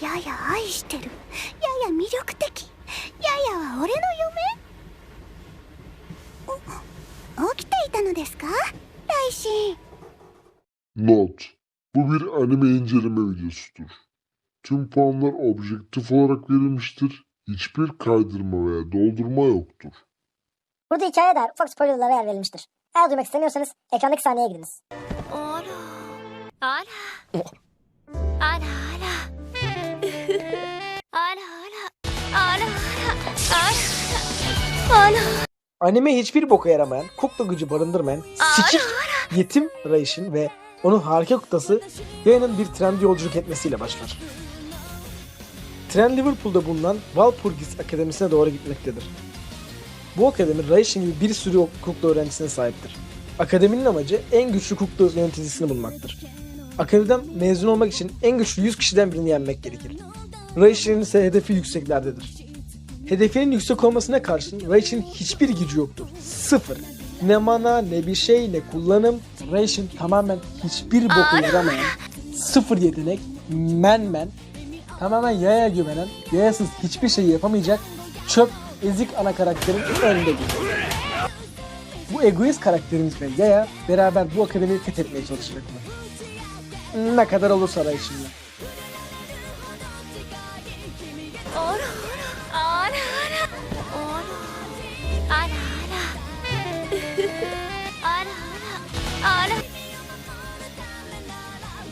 やや愛してるやや魅力的ややは俺の嫁お起きていたのですか大臣 Not. Bu bir anime inceleme videosudur. Tüm puanlar objektif olarak verilmiştir. Hiçbir kaydırma veya doldurma yoktur. Burada hikayeye dair ufak spoilerlara yer verilmiştir. Eğer duymak istemiyorsanız ekrandaki sahneye gidiniz. あらあ Ana. Anime hiçbir boka yaramayan, kukla gücü barındırmayan, sikik, yetim Reishin ve onun harika kutlası yayının bir trend yolculuk etmesiyle başlar. Tren Liverpool'da bulunan Walpurgis Akademisi'ne doğru gitmektedir. Bu akademi Reishin gibi bir sürü kukla öğrencisine sahiptir. Akademinin amacı en güçlü kukla yöneticisini bulmaktır. Akademiden mezun olmak için en güçlü 100 kişiden birini yenmek gerekir. Reishin'in ise hedefi yükseklerdedir. Hedefinin yüksek olmasına karşın Raishin hiçbir gücü yoktur. Sıfır. Ne mana ne bir şey ne kullanım. Raishin tamamen hiçbir boku yaramayan, sıfır yetenek, men men, tamamen yaya güvenen, yayasız hiçbir şey yapamayacak, çöp, ezik ana karakterin önünde geliyor. Bu egoist karakterimiz ve Yaya beraber bu akademiyi fethetmeye çalışacaklar. Ne kadar olursa Raishin'le.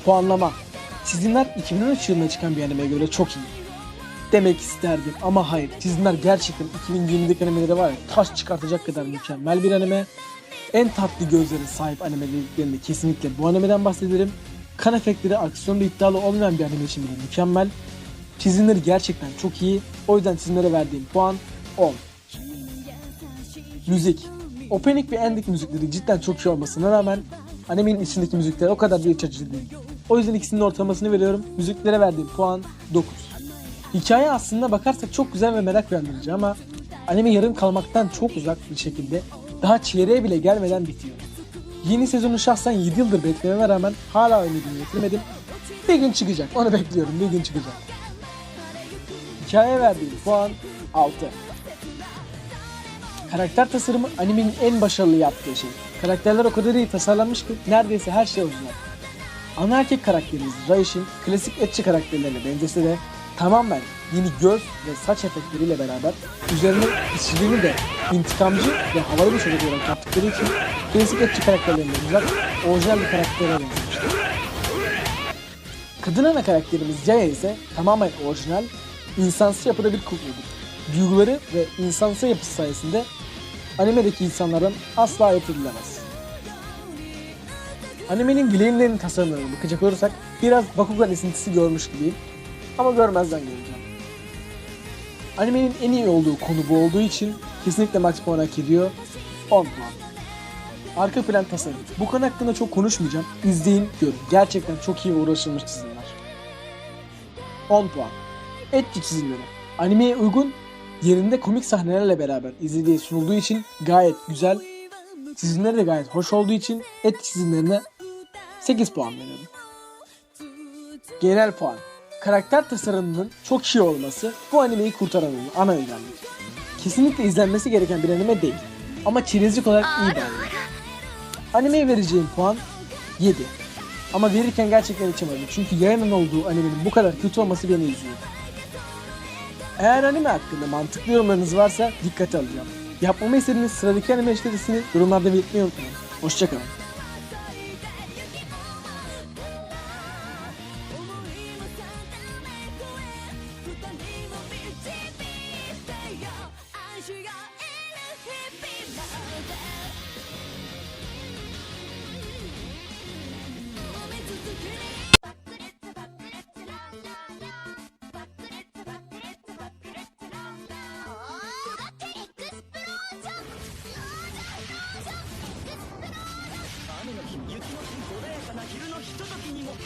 Puanlama. Çizimler 2013 yılında çıkan bir animeye göre çok iyi. Demek isterdim ama hayır. Çizimler gerçekten 2020'deki animelere var ya taş çıkartacak kadar mükemmel bir anime. En tatlı gözlere sahip anime dediklerinde kesinlikle bu animeden bahsederim. Kan efektleri aksiyonda iddialı olmayan bir anime için bile mükemmel. Çizimleri gerçekten çok iyi. O yüzden çizimlere verdiğim puan 10. Müzik. Opening ve ending müzikleri cidden çok iyi olmasına rağmen animenin içindeki müzikler o kadar bir iç açıcı değil. O yüzden ikisinin ortalamasını veriyorum. Müziklere verdiğim puan 9. Hikaye aslında bakarsak çok güzel ve merak uyandırıcı ama anime yarım kalmaktan çok uzak bir şekilde daha çeyreğe bile gelmeden bitiyor. Yeni sezonu şahsen 7 yıldır beklememe rağmen hala ümidimi getirmedim. Bir gün çıkacak. Onu bekliyorum. Bir gün çıkacak. Hikayeye verdiğim puan 6. Karakter tasarımı animenin en başarılı yaptığı şey. Karakterler o kadar iyi tasarlanmış ki neredeyse her şey orijinal. Ana erkek karakterimiz Raishin klasik etçi karakterlerine benzese de tamamen yeni göz ve saç efektleriyle beraber üzerine işçiliğini de intikamcı ve havalı bir çocuk olarak yaptıkları için klasik etçi karakterlerinden uzak orijinal bir karaktere benzemiştir. Kadın ana karakterimiz Yaya ise tamamen orijinal, insansı yapıda bir kukladır. Duyguları ve insansı yapısı sayesinde animedeki insanlardan asla ayırt edilemez. Animenin bileğimlerinin tasarımlarına bakacak olursak biraz Bakugan esintisi görmüş gibiyim ama görmezden geleceğim. Animenin en iyi olduğu konu bu olduğu için kesinlikle max puan hak ediyor. 10 puan. Arka plan tasarım. Bu konu hakkında çok konuşmayacağım. İzleyin, görün. Gerçekten çok iyi uğraşılmış çizimler. 10 puan. Etçi çizimleri. Animeye uygun, yerinde komik sahnelerle beraber izlediği sunulduğu için gayet güzel. Çizimleri de gayet hoş olduğu için et çizimlerine 8 puan veriyorum. Genel puan. Karakter tasarımının çok iyi olması bu animeyi kurtaran ana özellik. Kesinlikle izlenmesi gereken bir anime değil. Ama çerezlik olarak iyi bir anime. Animeye vereceğim puan 7. Ama verirken gerçekten içemedim. Çünkü yayının olduğu animenin bu kadar kötü olması beni üzüyor. Eğer anime hakkında mantıklı yorumlarınız varsa dikkate alacağım. Yapmamı istediğiniz sıradaki anime listesini yorumlarda belirtmeyi unutmayın. Hoşçakalın.